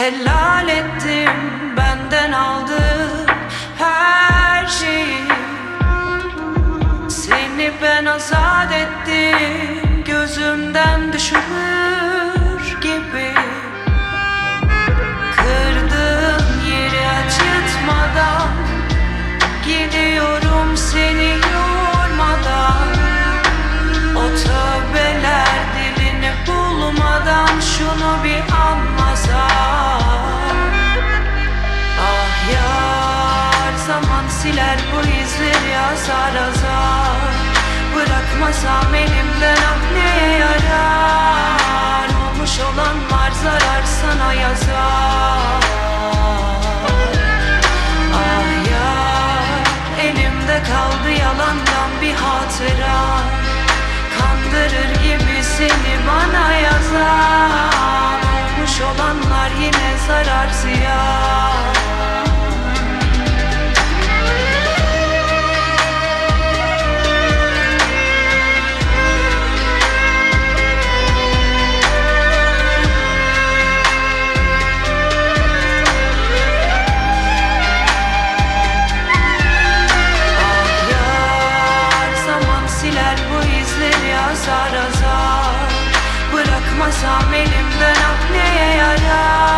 Helal ettim benden aldın her şeyi. Seni ben azat ettim gözümden düşürür siler bu izleri azar azar Bırakmasam elimden ah neye yarar? Olmuş olan var zarar sana yazar. Ah yar elimde kaldı yalandan bir hatıra izleri azar azar. Bırakmasam elimden ah neye yarar